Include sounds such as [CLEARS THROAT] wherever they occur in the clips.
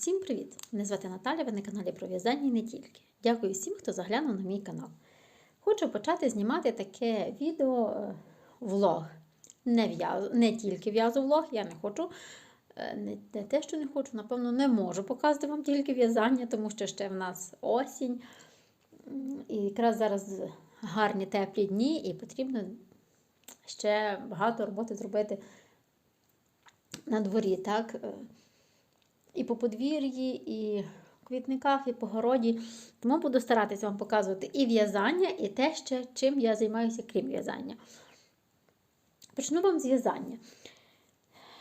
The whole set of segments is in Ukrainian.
Усім привіт! Мене звати Наталя, ви на каналі про в'язання і не тільки. Дякую всім, хто заглянув на мій канал. Хочу почати знімати таке відео е, влог. Не, в'яз... не тільки в'язу влог, я не хочу. е, Не, те, що не хочу, напевно, не можу показати вам тільки в'язання, тому що ще в нас осінь. І якраз зараз гарні теплі дні, і потрібно ще багато роботи зробити на дворі. так? І по подвір'ї, і в квітниках, і по городі. Тому буду старатися вам показувати і в'язання, і те, ще, чим я займаюся, крім в'язання. Почну вам з в'язання.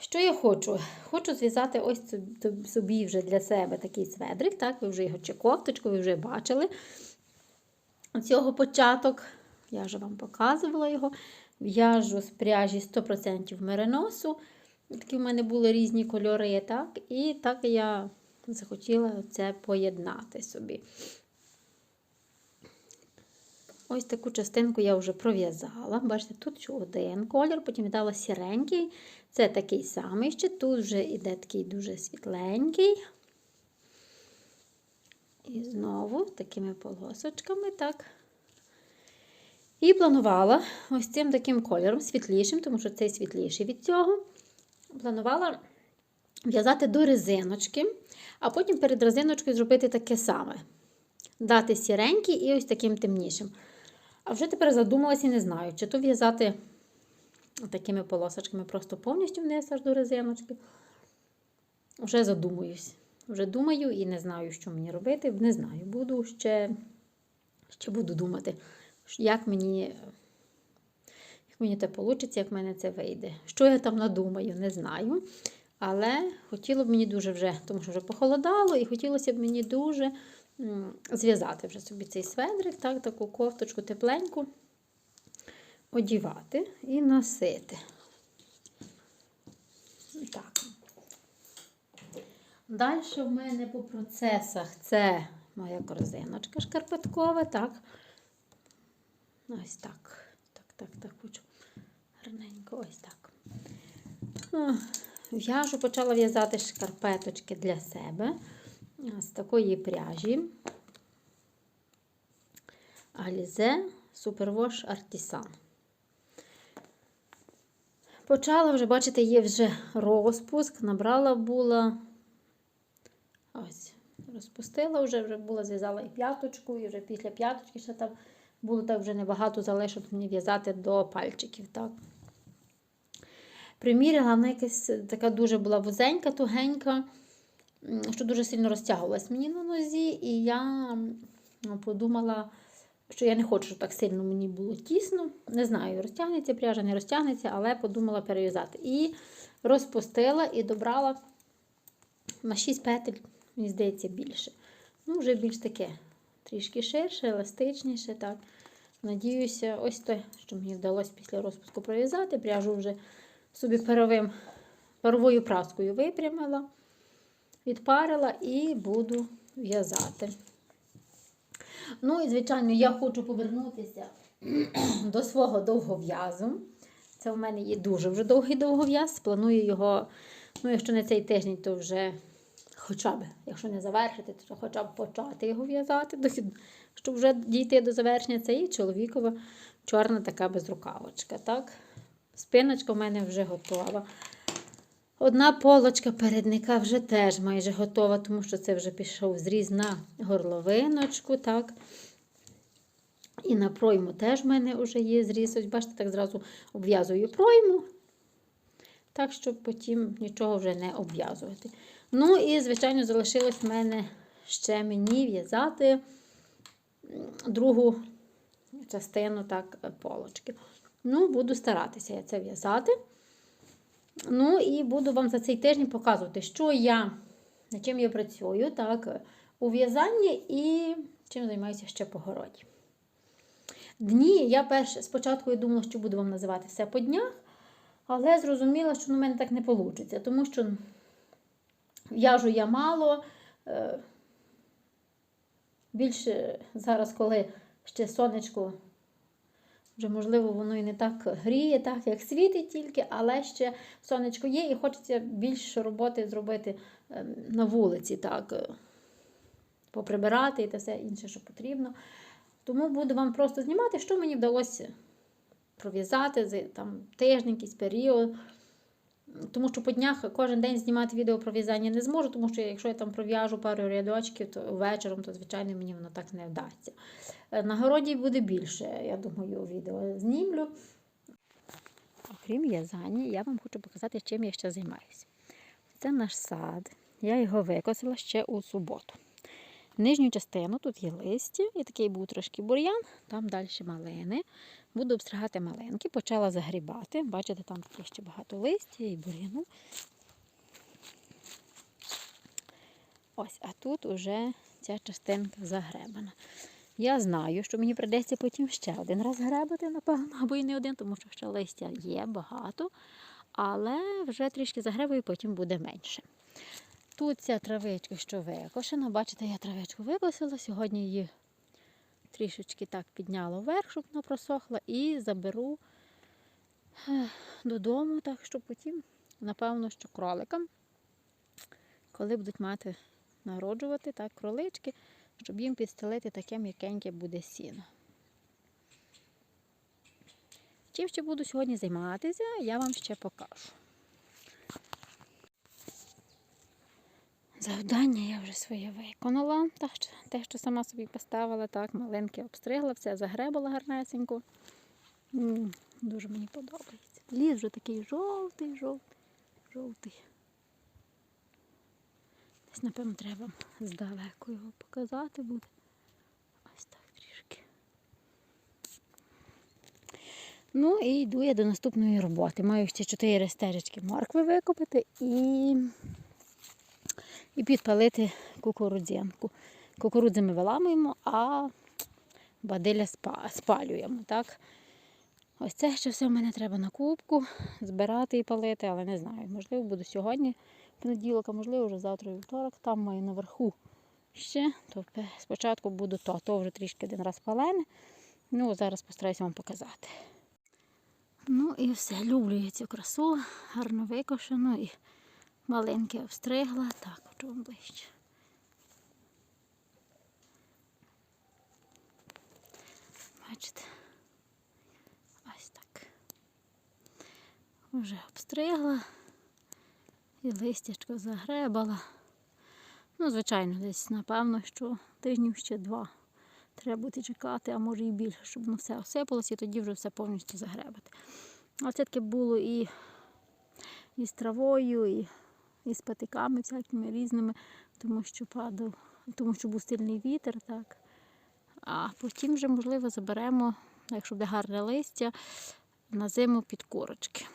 Що я хочу? Хочу зв'язати ось собі вже для себе такий сведрик, так, ви вже його чи кофточку, ви вже бачили. Цього початок, я вже вам показувала його. В'яжу з пряжі 100% мериносу. Такі в мене були різні кольори, так? І так я захотіла це поєднати собі. Ось таку частинку я вже пров'язала. Бачите, тут один колір, потім дала сіренький. Це такий самий ще. Тут вже йде такий дуже світленький. І знову такими полосочками, так. І планувала ось цим таким кольором, світлішим, тому що цей світліший від цього планувала в'язати до резиночки, а потім перед резиночкою зробити таке саме. Дати сіренький і ось таким темнішим. А вже тепер задумалася і не знаю, чи то в'язати такими полосочками просто повністю вниз аж до резиночки. Вже задумуюсь. Вже думаю і не знаю, що мені робити. Не знаю, буду ще, ще буду думати, як мені мені це вийде, як в мене це вийде. Що я там надумаю, не знаю. Але хотіло б мені дуже вже, тому що вже похолодало, і хотілося б мені дуже зв'язати вже собі цей сведрик, так, таку кофточку тепленьку, одівати і носити. Так. Далі в мене по процесах це моя корзиночка шкарпеткова, так. Ось так. Так, так, так, хочу гарненько, ось так. О, В'яжу, почала в'язати шкарпеточки для себе з такої пряжі. Alize Superwash Artisan. Почала вже, бачите, є вже розпуск, набрала була. Ось, розпустила вже, вже була, зв'язала і п'яточку, і вже після п'яточки ще там було так вже небагато залишилось мені в'язати до пальчиків. так. Приміряла, вона якась така дуже була вузенька, тугенька, що дуже сильно розтягувалась мені на нозі, і я подумала, що я не хочу, щоб так сильно мені було тісно. Не знаю, розтягнеться пряжа, не розтягнеться, але подумала перев'язати. І розпустила і добрала на 6 петель, мені здається, більше. Ну, вже більш таке, трішки ширше, еластичніше. так. Надіюся, ось те, що мені вдалося після розпуску пров'язати. Пряжу вже собі паровим, паровою праскою випрямила, відпарила і буду в'язати. Ну і, звичайно, я хочу повернутися [CLEARS THROAT] до свого довгов'язу. Це в мене є дуже вже довгий довгов'яз. Планую його, ну, якщо не цей тиждень, то вже хоча б, якщо не завершити, то хоча б почати його в'язати, щоб вже дійти до завершення. Це і чоловікова чорна така безрукавочка. Так? Спиночка в мене вже готова. Одна полочка передника вже теж майже готова, тому що це вже пішов зріз на горловиночку. так. І на пройму теж в мене вже є зріз. Ось бачите, так зразу обв'язую пройму, так, щоб потім нічого вже не обв'язувати. Ну і, звичайно, залишилось в мене ще мені в'язати другу частину так, полочки. Ну, буду старатися я це в'язати. Ну, і буду вам за цей тиждень показувати, що я, над чим я працюю, так, у в'язанні і чим займаюся ще по городі. Дні я перш спочатку я думала, що буду вам називати все по днях, але зрозуміла, що на мене так не вийде, тому що в'яжу я мало. е, Більше зараз, коли ще сонечко вже, можливо, воно і не так гріє, так як світить тільки, але ще сонечко є, і хочеться більше роботи зробити е, на вулиці, так, е, поприбирати і те все інше, що потрібно. Тому буду вам просто знімати, що мені вдалося пров'язати за там, тиждень, якийсь період. Тому що по днях кожен день знімати відео про в'язання не зможу, тому що якщо я там пров'яжу пару рядочків, то вечором, то звичайно мені воно так не вдасться. Е, На городі буде більше, я думаю, відео знімлю. Окрім в'язання, я вам хочу показати, чим я ще займаюся. Це наш сад. Я його викосила ще у суботу. Нижню частину тут є листя, і такий був трошки бур'ян, там далі малини. Буду обстригати малинки, почала загрібати. Бачите, там таке ще багато листя і бур'яну. Ось, а тут уже ця частинка загребана. Я знаю, що мені прийдеться потім ще один раз гребати, напевно, або і не один, тому що ще листя є багато, але вже трішки загребаю, потім буде менше. Тут ця травичка, що викошена. Бачите, я травичку викосила. Сьогодні її трішечки так підняла вверх, щоб вона просохла, і заберу додому, так що потім, напевно, що кроликам, коли будуть мати народжувати так, кролички, щоб їм підстелити таке м'якеньке буде сіно. Чим ще буду сьогодні займатися, я вам ще покажу. Завдання я вже своє виконала. Те, що сама собі поставила, так, маленьке обстригла, все загребала гарнесенько. Дуже мені подобається. Ліс вже такий жовтий, жовтий, жовтий. Десь, напевно, треба здалеку його показати буде. Ось так трішки. Ну і йду я до наступної роботи. Маю ще чотири стежечки моркви викопати і і підпалити кукурудзянку. Кукурудзи ми виламуємо, а бадиля спалюємо. Так? Ось це ще все в мене треба на кубку збирати і палити, але не знаю. Можливо, буду сьогодні понеділок, а можливо, вже завтра вівторок. Там маю наверху ще. То пе- спочатку буду то, то вже трішки один раз палене. Ну, зараз постараюся вам показати. Ну і все, люблю я цю красу, гарно викошену і маленьке обстригла. Так, хочу вам ближче. Бачите? Ось так. Вже обстригла і листячко загребала. Ну, звичайно, десь, напевно, що тижнів ще два. Треба буде чекати, а може і більше, щоб воно все осипалося і тоді вже все повністю загребати. А це таке було і, і з травою, і, і з патиками всякими різними, тому що падав, тому що був сильний вітер, так. А потім вже, можливо, заберемо, якщо буде гарне листя, на зиму під курочки.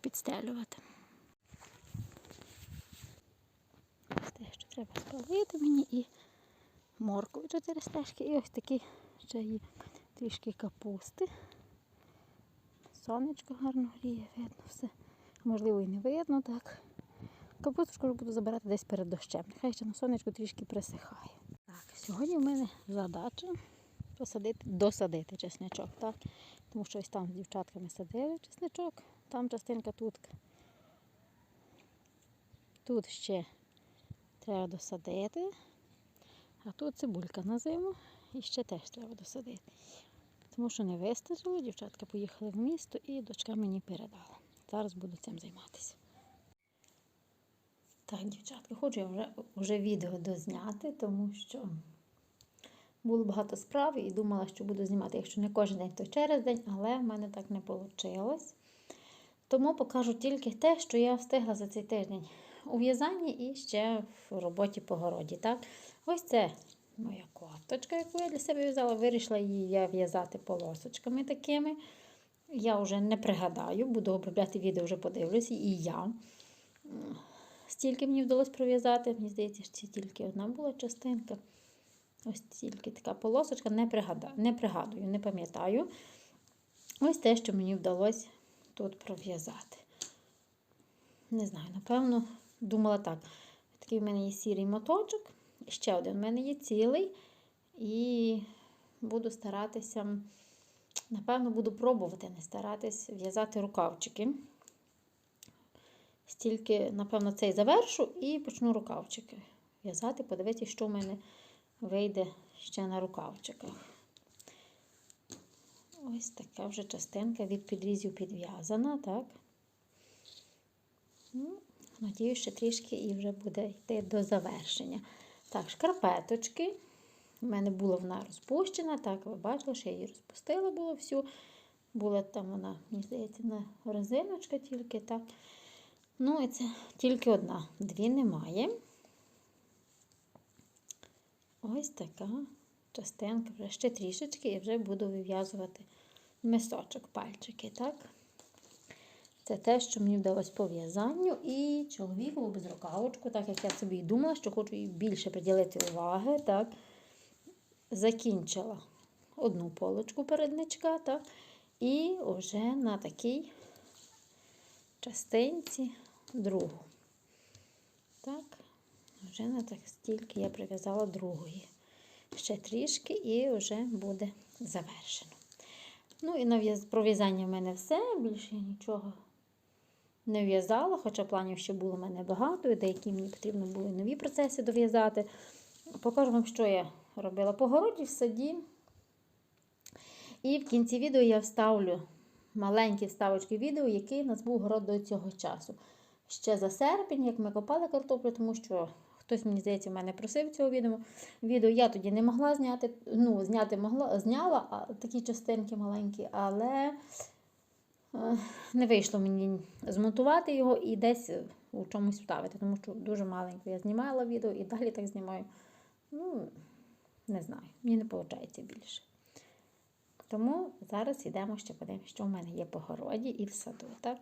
Підстелювати. Те, що треба спалити мені і моркву чотири стежки. І ось такі ще є трішки капусти. Сонечко гарно гріє, видно все. Можливо, і не видно так. Капусточку буду забирати десь перед дощем. Нехай ще на сонечку трішки присихає. Так, сьогодні в мене задача посадити, досадити чесничок, так? Тому що ось там з дівчатками садили чесничок, там частинка тут. Тут ще треба досадити. А тут цибулька на зиму і ще теж треба досадити. Тому що не вистачило, дівчатка поїхали в місто і дочка мені передала. Зараз буду цим займатися. Так, дівчатка, хочу я вже, вже відео дозняти, тому що було багато справ і думала, що буду знімати, якщо не кожен день, то через день, але в мене так не вийшло. Тому покажу тільки те, що я встигла за цей тиждень у в'язанні і ще в роботі по городі. Так? Ось це моя кофточка, яку я для себе в'язала. Вирішила її я в'язати полосочками такими. Я вже не пригадаю, буду обробляти відео, вже подивлюся, і я. Стільки мені вдалося пров'язати. Мені здається, що тільки одна була частинка. Ось тільки така полосочка, не пригадаю, не пригадую, не пам'ятаю. Ось те, що мені вдалося тут пров'язати. Не знаю, напевно, думала так. Такий в мене є сірий моточок, ще один в мене є цілий. І буду старатися, напевно, буду пробувати не старатись в'язати рукавчики. стільки, напевно, цей завершу і почну рукавчики в'язати. Подивитися, що в мене вийде ще на рукавчиках. Ось така вже частинка від підрізів підв'язана, так? Ну, Надію, що трішки і вже буде йти до завершення. Так, шкарпеточки. У мене була вона розпущена, так, ви бачили, що я її розпустила було всю. Була там вона, мені здається, на резиночка тільки, так. Ну, і це тільки одна, дві немає. Ось така частинка, вже ще трішечки, і вже буду вив'язувати мисочок, пальчики, так? Це те, що мені вдалося по в'язанню. І чоловікову без рукавочку, так як я собі і думала, що хочу більше приділити уваги. так. Закінчила одну полочку передничка, так. І вже на такій частинці другу. Так, вже на так стільки я прив'язала другої. Ще трішки і вже буде завершено. Ну і на про в'язання в мене все. Більше я нічого не в'язала, хоча планів ще було в мене багато, і деякі мені потрібно було і нові процеси дов'язати. Покажу вам, що я робила по городі в саді. І в кінці відео я вставлю маленькі вставочки відео, який у нас був город до цього часу. Ще за серпень, як ми копали картоплю, тому що хтось, мені здається, в мене просив цього відео. Відео я тоді не могла зняти. Ну, зняти могла, зняла а, такі частинки маленькі, але е, не вийшло мені змонтувати його і десь у чомусь вставити, тому що дуже маленько я знімала відео і далі так знімаю. Ну, не знаю, мені не виходить більше. Тому зараз йдемо ще подивимося, що в мене є по городі і в саду, так?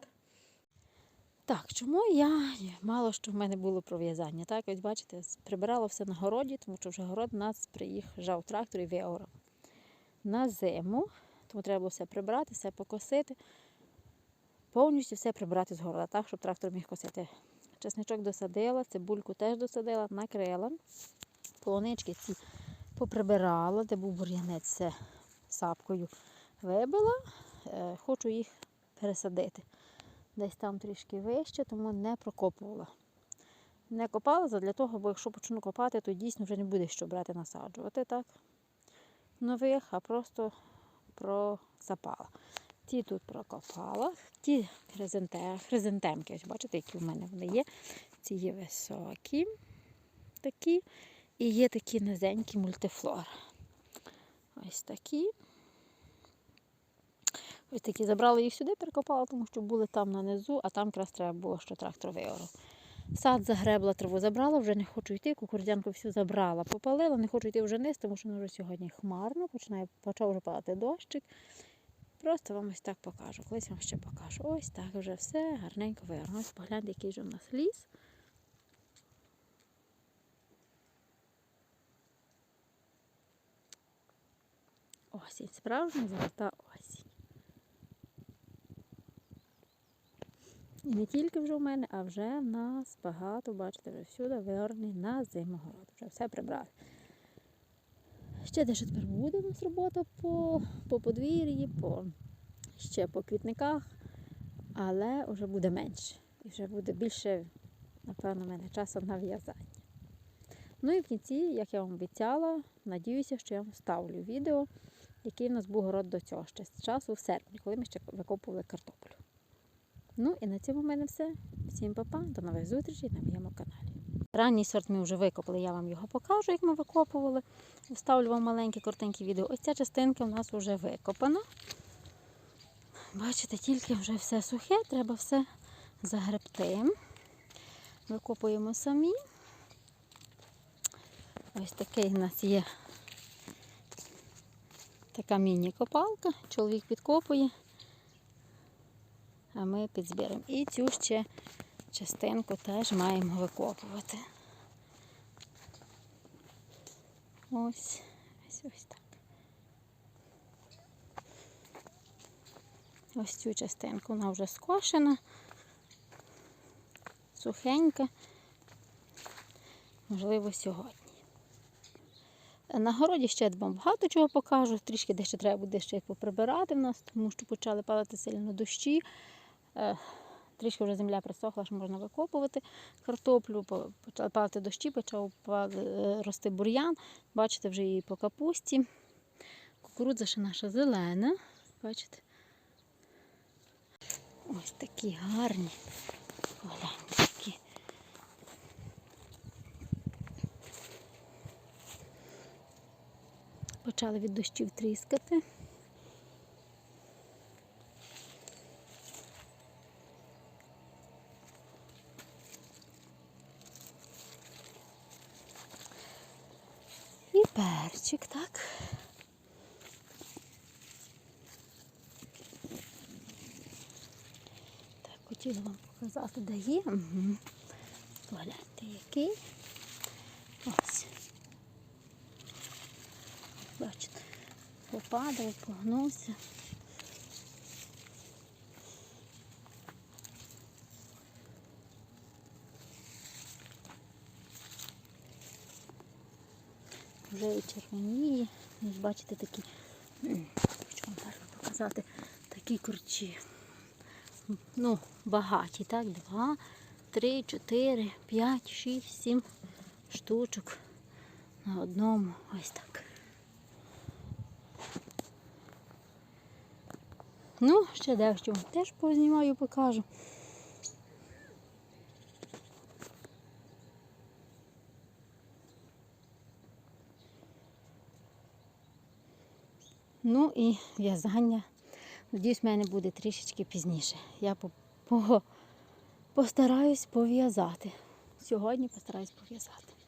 Так, чому я мало що в мене було про в'язання? Так, ось бачите, прибирала все на городі, тому що вже город нас приїхав трактор і виорав на зиму. Тому треба було все прибрати, все покосити, повністю все прибрати з города, так, щоб трактор міг косити. Чесничок досадила, цибульку теж досадила, накрила. Полонички ці поприбирала, де був бур'янець, все сапкою вибила. Е, Хочу їх пересадити. Десь там трішки вище, тому не прокопувала. Не копала для того, бо якщо почну копати, то дійсно вже не буде що брати насаджувати, так? Нових, а просто просапала. Ті тут прокопала, ті хризанте- хризантемки, бачите, які в мене вони є. Ці є високі такі. І є такі низенькі мультифлор. Ось такі. Ось такі забрала їх сюди, перекопала, тому що були там на низу, а там якраз треба було, що трактор виорав. Сад загребла, траву забрала, вже не хочу йти, кукурудзянку всю забрала, попалила, не хочу йти вже вниз, тому що вже сьогодні хмарно, починає, почав вже падати дощик. Просто вам ось так покажу. Колись вам ще покажу. Ось так вже все гарненько виорано. Ось погляньте, який же в нас ліс. Осінь, справжня золота осінь. І не тільки вже в мене, а вже в нас багато, бачите, вже всюди виорний на зимогород. Вже все прибрали. Ще дещо тепер буде у нас робота по, по подвір'ї, по, ще по квітниках, але вже буде менше. І вже буде більше, напевно, в мене часу на в'язання. Ну і в кінці, як я вам обіцяла, надіюся, що я вам вставлю відео, який в нас був город до цього ще з часу в серпні, коли ми ще викопували картоплю. Ну і на цьому в мене все. Всім па-па, до нових зустрічей на моєму каналі. Ранній сорт ми вже викопали, я вам його покажу, як ми викопували. Вставлю вам маленьке коротеньке відео. Ось ця частинка у нас вже викопана. Бачите, тільки вже все сухе, треба все загребти. Викопуємо самі. Ось такий у нас є така міні-копалка. Чоловік підкопує, а ми підзберемо. І цю ще частинку теж маємо викопувати. Ось, ось ось так. Ось цю частинку вона вже скошена, сухенька, можливо, сьогодні. На городі ще вам багато чого покажу. Трішки дещо треба буде ще поприбирати в нас, тому що почали падати сильно дощі. Е, трішки вже земля присохла, що можна викопувати картоплю, почали падати дощі, почав е, рости бур'ян. Бачите, вже і по капусті. Кукурудза ще наша зелена. Бачите? Ось такі гарні. Гляньте, такі. Почали від дощів тріскати. І перчик, так. Так, хотіла вам показати, де є. Угу. Погляньте, який. Ось. Бачите, попадав, погнувся. Вже і червоніє. Бачите такі. Хочу вам зараз показати такі корчі. Ну, багаті, так? Два, три, чотири, п'ять, шість, сім штучок на одному. Ось так. Ну, ще дещо теж познімаю, покажу. Ну і в'язання. Надіюсь, в мене буде трішечки пізніше. Я по, по, постараюсь пов'язати. Сьогодні постараюсь пов'язати.